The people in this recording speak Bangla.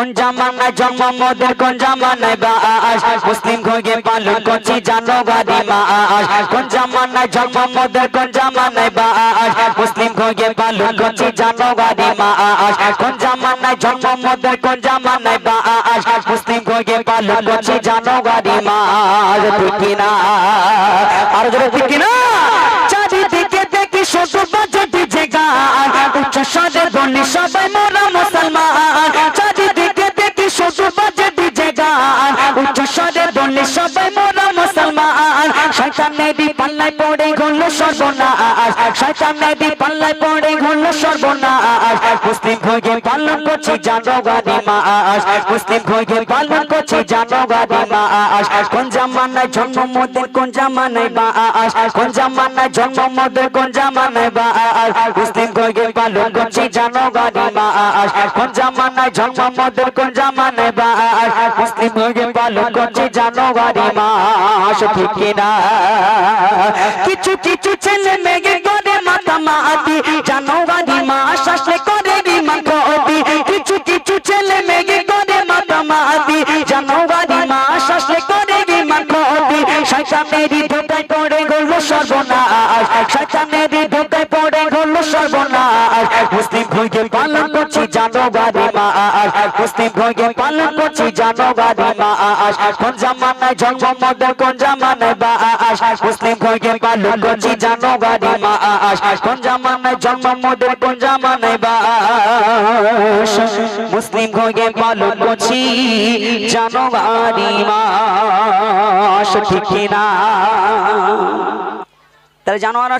কোন জামানায় জন্ম, মোদের কোন জামানায় বাস? মুসলিম ঘোগে পালন করছি জানো গাড়ি মাস। কোন জামানায় জন্ম, মোদের কোন জামানায় বাস? মুসলিম ঘোগে পালন করছি জানো গাড়ি মাস। কোন জামানায় কোন জামানায় বাস? মুসলিম ঘোগে পালন করছি জানো গাড়ি মাস। ঠিক না আর জোরে ঠিক না চারিদিকে দেখি শুধু বাজে ডিজে গান। উচ্চ স্বরে ধ্বনি, সবাই মোরা মুসলমান। সবাই মোরা মুসলমান। শয়তানেরই পাল্লায় পড়ে গেল সর্বনাশ। শয়তানেরই পাল্লায় পড়ে গেল সর্বনাশ। মুসলিম হয়ে পালন করছি জানো গাড়ি মাস। মুসলিম হয়ে পালন করছি জানো গাড়ি মাস। কোন জামানায় জন্ম মোদের, কোন জামানায় বাস। কোন জামানায় জন্ম মোদের, কোন জামানায় বাস। মুসলিম হয়ে পালন জানো গাড়ি কোন জামানায় জন্ম, মোদের কোন জামানায় বাস। মুসলিম হয়ে পালন করছি জানো গাড়ি মাস ঠিক না কিছু কিছু ছেলে মেয়ে করে মাথা মাতি জানো গাড়ি মাস আসলে করে বিমান ক্ষতি কিছু কিছু ছেলে মেয়ে করে মাথা মাতি জানো গাড়ি মাস আসলে করে বিমান ক্ষতি শয়তানেরই ধোকায় পড়ে গেল সর্বনাশ। শয়তানেরই হয়ে পালন করছি জানো গাড়ি মাস মুসলিম হয়ে পালন করছি জানো গাড়ি মাস কোন জামানায় মদের কোন জামানায় বাস। মুসলিম হয়ে পালন করছি জানো গাড়ি মাস কোন জামানায় মদের কোন জামানায় বাস। মুসলিম হয়ে পালন করছি জানো গাড়ি মাস ঠিক না তাহলে জানোয়ার